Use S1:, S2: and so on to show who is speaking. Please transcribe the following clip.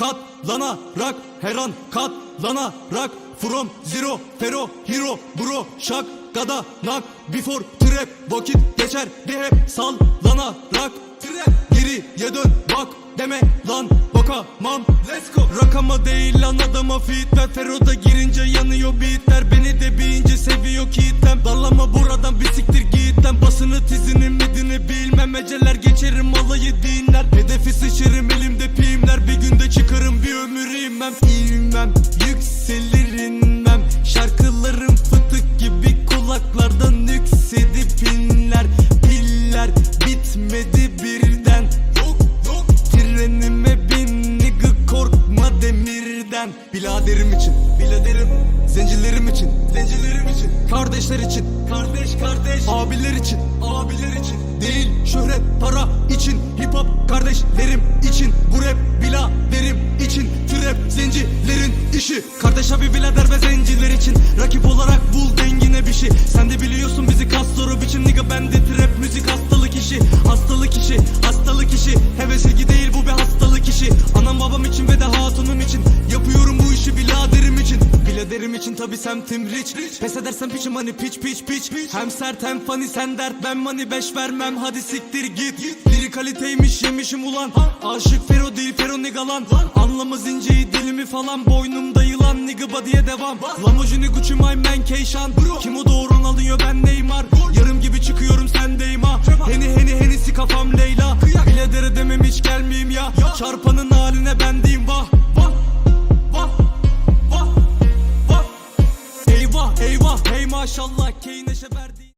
S1: Katlanarak her an katlanarak From zero fero hero bro şak gada nak Before trap vakit geçer de hep sallanarak. Trap geriye dön bak deme lan bakamam. Let's go. Rakama değil lan adama fit ver. Fero'da girince yanıyor beatler. Beni de bir ince seviyor kitlem. Dallama buradan bir siktir git lan. Basını tizini midini bilmem. Eceler geçerim alayı dinler. Hedefi sıçırım İlmem yükselir Şarkılarım fıtık gibi kulaklardan yüksedip inler Piller bitmedi birden. Yok yok. Trenime bin nigga korkma demirden. Biladerim için Biladerim. Zencilerim için Zencilerim için. Kardeşler için. Kardeş kardeş. Abiler için Abiler için. Değil şöhret para için. Hip hop kardeşlerim için. Bu rap biladerim için. Trap zencilerin işi Kardeş abi birader ve zenciler için? Rakip olarak bul dengine bir şey. Sen de biliyorsun bizi kas soru biçim Nigga. Bende trap müzik hastalık işi. Hastalık işi hastalık işi. Heves ilgi değil bu bir hastalık işi. Anam babam için ve de hatunum için. Yapıyorum bu işi biladerim için. Biladerim için tabi semtim rich. Pes edersen piçim hani piç piç piç. Hem sert hem funny sen dert ben money. Beş vermem Hadi siktir git. Diri kaliteymiş yemişim ulan. Aşık Fero değil Fero nigga lan. Anlamaz inceyi Grammy falan boynumda yılan nigga body'e devam. Lamborghini Gucci my man Keyşan Kim o doğru alıyor ben Neymar. Yarım gibi çıkıyorum sendeyim ha Heni heni henisi kafam Leyla. Biledere demem hiç gelmeyeyim ya. Çarpanın haline bendeyim vah Vah Vah Vah Vah. Eyvah eyvah. Hey maşallah Keyneşe verdiğim